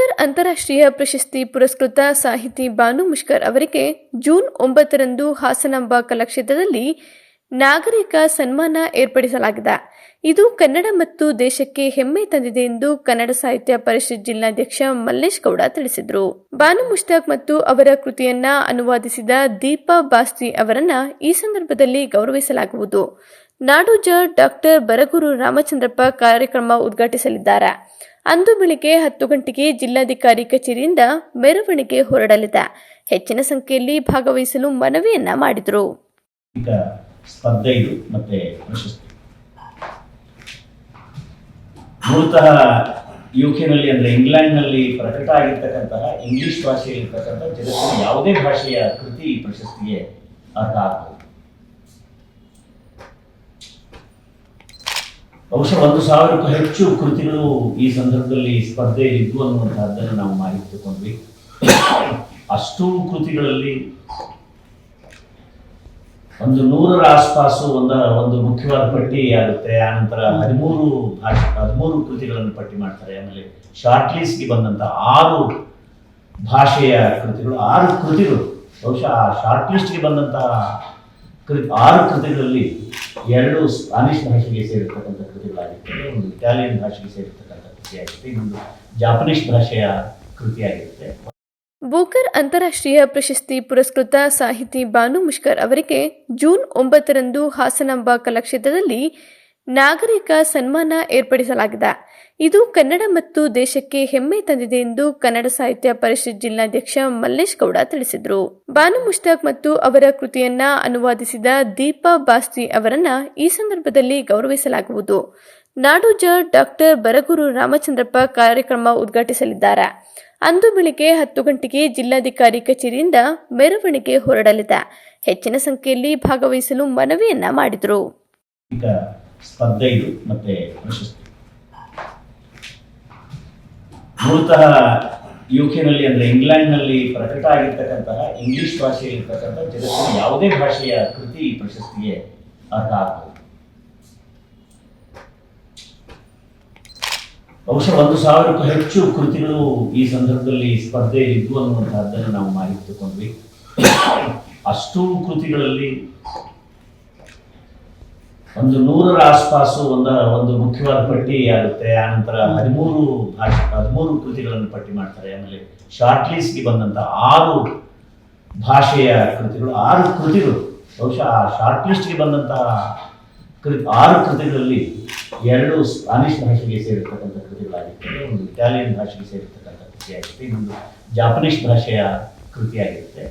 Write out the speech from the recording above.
ಅಂತಾರಾಷ್ಟ್ರೀಯ ಪ್ರಶಸ್ತಿ ಪುರಸ್ಕೃತ ಸಾಹಿತಿ ಬಾನು ಮುಷ್ಕರ್ ಅವರಿಗೆ ಜೂನ್ ಒಂಬತ್ತರಂದು ಹಾಸನಾಂಬ ಕಲಾಕ್ಷೇತ್ರದಲ್ಲಿ ನಾಗರಿಕ ಸನ್ಮಾನ ಏರ್ಪಡಿಸಲಾಗಿದೆ. ಇದು ಕನ್ನಡ ಮತ್ತು ದೇಶಕ್ಕೆ ಹೆಮ್ಮೆ ತಂದಿದೆ ಎಂದು ಕನ್ನಡ ಸಾಹಿತ್ಯ ಪರಿಷತ್ ಜಿಲ್ಲಾಧ್ಯಕ್ಷ ಮಲ್ಲೇಶ್ ಗೌಡ ತಿಳಿಸಿದರು. ಬಾನು ಮುಷ್ತಾಕ್ ಮತ್ತು ಅವರ ಕೃತಿಯನ್ನ ಅನುವಾದಿಸಿದ ದೀಪಾ ಬಾಸ್ತಿ ಅವರನ್ನ ಈ ಸಂದರ್ಭದಲ್ಲಿ ಗೌರವಿಸಲಾಗುವುದು. ನಾಡೋಜ ಡಾಕ್ಟರ್ ಬರಗೂರು ರಾಮಚಂದ್ರಪ್ಪ ಕಾರ್ಯಕ್ರಮ ಉದ್ಘಾಟಿಸಲಿದ್ದಾರೆ. ಅಂದು ಬೆಳಿಗ್ಗೆ ಹತ್ತು ಗಂಟೆಗೆ ಜಿಲ್ಲಾಧಿಕಾರಿ ಕಚೇರಿಯಿಂದ ಮೆರವಣಿಗೆ ಹೊರಡಲಿದೆ. ಹೆಚ್ಚಿನ ಸಂಖ್ಯೆಯಲ್ಲಿ ಭಾಗವಹಿಸಲು ಮನವಿಯನ್ನ ಮಾಡಿದರು. ಸ್ಪರ್ಧೆ ಇದು, ಮತ್ತೆ ಪ್ರಶಸ್ತಿ. ಯುಕೆನಲ್ಲಿ ಅಂದ್ರೆ ಇಂಗ್ಲೆಂಡ್ನಲ್ಲಿ ಪ್ರಕಟ ಆಗಿರ್ತಕ್ಕಂತಹ ಇಂಗ್ಲಿಷ್ ಭಾಷೆಯಲ್ಲಿರ್ತಕ್ಕಂಥ ಜಗತ್ತಿನ ಯಾವುದೇ ಭಾಷೆಯ ಕೃತಿ ಈ ಪ್ರಶಸ್ತಿಗೆ ಅರ್ಹ ಆಗ್ಬೋದು ಬಹುಶಃ ಒಂದು ಸಾವಿರಕ್ಕೂ ಹೆಚ್ಚು ಕೃತಿಗಳು ಈ ಸಂದರ್ಭದಲ್ಲಿ ಸ್ಪರ್ಧೆ ಇದ್ದು ಅನ್ನುವಂತಹದ್ದನ್ನು ನಾವು ಮಾಹಿತಿ ತಗೊಂಡ್ವಿ ಅಷ್ಟು ಕೃತಿಗಳಲ್ಲಿ ಒಂದು ನೂರರ ಆಸ್ಪಾಸು ಒಂದ ಒಂದು ಮುಖ್ಯವಾದ ಪಟ್ಟಿ ಆಗುತ್ತೆ. ಆನಂತರ ಹದಿಮೂರು ಹದಿಮೂರು ಕೃತಿಗಳನ್ನು ಪಟ್ಟಿ ಮಾಡ್ತಾರೆ. ಆಮೇಲೆ ಶಾರ್ಟ್ ಲಿಸ್ಟ್ಗೆ ಬಂದಂತ ಆರು ಭಾಷೆಯ ಕೃತಿಗಳು, ಆರು ಕೃತಿಗಳು. ಬಹುಶಃ ಆ ಶಾರ್ಟ್ ಲಿಸ್ಟ್ಗೆ ಬಂದಂತಹ ಕೃತಿ ಆರು ಕೃತಿಗಳಲ್ಲಿ ಎರಡು ಸ್ಪಾನಿಷ್ ಭಾಷೆಗೆ ಸೇರಿರ್ತಕ್ಕಂಥ ಕೃತಿಗಳಾಗಿರ್ತದೆ ಒಂದು ಇಟಾಲಿಯನ್ ಭಾಷೆಗೆ ಸೇರಿರ್ತಕ್ಕಂಥ ಕೃತಿಯಾಗಿರುತ್ತೆ ಇನ್ನೊಂದು ಜಾಪನೀಸ್ ಭಾಷೆಯ ಕೃತಿಯಾಗಿರುತ್ತೆ ಬೂಕರ್ ಅಂತಾರಾಷ್ಟ್ರೀಯ ಪ್ರಶಸ್ತಿ ಪುರಸ್ಕೃತ ಸಾಹಿತಿ ಬಾನು ಮುಷ್ಕರ್ ಅವರಿಗೆ ಜೂನ್ ಒಂಬತ್ತರಂದು ಹಾಸನಾಂಬ ಕಲಾಕ್ಷೇತ್ರದಲ್ಲಿ ನಾಗರಿಕ ಸನ್ಮಾನ ಏರ್ಪಡಿಸಲಾಗಿದೆ. ಇದು ಕನ್ನಡ ಮತ್ತು ದೇಶಕ್ಕೆ ಹೆಮ್ಮೆ ತಂದಿದೆ ಎಂದು ಕನ್ನಡ ಸಾಹಿತ್ಯ ಪರಿಷತ್ ಜಿಲ್ಲಾಧ್ಯಕ್ಷ ಮಲ್ಲೇಶ್ ಗೌಡ ತಿಳಿಸಿದರು. ಬಾನು ಮುಷ್ತಾಕ್ ಮತ್ತು ಅವರ ಕೃತಿಯನ್ನ ಅನುವಾದಿಸಿದ ದೀಪಾ ಬಾಸ್ತಿ ಅವರನ್ನ ಈ ಸಂದರ್ಭದಲ್ಲಿ ಗೌರವಿಸಲಾಗುವುದು. ನಾಡೋಜ ಡಾಕ್ಟರ್ ಬರಗೂರು ರಾಮಚಂದ್ರಪ್ಪ ಕಾರ್ಯಕ್ರಮ ಉದ್ಘಾಟಿಸಲಿದ್ದಾರೆ. ಅಂದು ಬೆಳಿಗ್ಗೆ ಹತ್ತು ಗಂಟೆಗೆ ಜಿಲ್ಲಾಧಿಕಾರಿ ಕಚೇರಿಯಿಂದ ಮೆರವಣಿಗೆ ಹೊರಡಲಿದೆ. ಹೆಚ್ಚಿನ ಸಂಖ್ಯೆಯಲ್ಲಿ ಭಾಗವಹಿಸಲು ಮನವಿಯನ್ನ ಮಾಡಿದರು. ಸ್ಪರ್ಧೆ ಇದು ಮತ್ತೆ ಪ್ರಶಸ್ತಿ. ಮೂಲತಃ ಯು ಅಂದ್ರೆ ಇಂಗ್ಲೆಂಡ್ನಲ್ಲಿ ಪ್ರಕಟ ಆಗಿರ್ತಕ್ಕಂತಹ ಇಂಗ್ಲಿಷ್ ಭಾಷೆಯಲ್ಲಿರ್ತಕ್ಕಂಥ ಜಗತ್ತಿನ ಯಾವುದೇ ಭಾಷೆಯ ಕೃತಿ ಪ್ರಶಸ್ತಿಗೆ ಅರ್ಥ ಆಗ್ಬೋದು ಬಹುಶಃ ಒಂದು ಸಾವಿರಕ್ಕೂ ಹೆಚ್ಚು ಕೃತಿಗಳು ಈ ಸಂದರ್ಭದಲ್ಲಿ ಸ್ಪರ್ಧೆಯಲ್ಲಿ ಇದ್ವು ಅನ್ನುವಂತಹದ್ದನ್ನು ನಾವು ಮಾಹಿತಿ ತಗೊಂಡ್ವಿ. ಅಷ್ಟು ಕೃತಿಗಳಲ್ಲಿ ಒಂದು ನೂರರ ಆಸ್ಪಾಸು ಒಂದ, ಒಂದು ಮುಖ್ಯವಾದ ಪಟ್ಟಿ ಆಗುತ್ತೆ. ಆನಂತರ ಹದಿಮೂರು ಭಾಷೆ ಹದಿಮೂರು ಕೃತಿಗಳನ್ನು ಪಟ್ಟಿ ಮಾಡ್ತಾರೆ. ಆಮೇಲೆ ಶಾರ್ಟ್ ಲಿಸ್ಟ್ಗೆ ಬಂದಂತ ಆರು ಭಾಷೆಯ ಕೃತಿಗಳು, ಆರು ಕೃತಿಗಳು. ಬಹುಶಃ ಆ ಶಾರ್ಟ್ ಲಿಸ್ಟ್ಗೆ ಬಂದಂತಹ ಕೃತಿ ಆರು ಕೃತಿಗಳಲ್ಲಿ ಎರಡು ಸ್ಪಾನಿಷ್ ಭಾಷೆಗೆ ಸೇರಿರ್ತಕ್ಕಂಥ ಕೃತಿಗಳಾಗಿರ್ತದೆ ಒಂದು ಇಟಾಲಿಯನ್ ಭಾಷೆಗೆ ಸೇರಿರ್ತಕ್ಕಂಥ ಕೃತಿಯಾಗಿರುತ್ತೆ. ಇನ್ನೊಂದು ಜಾಪನೀಸ್ ಭಾಷೆಯ ಕೃತಿಯಾಗಿರುತ್ತೆ.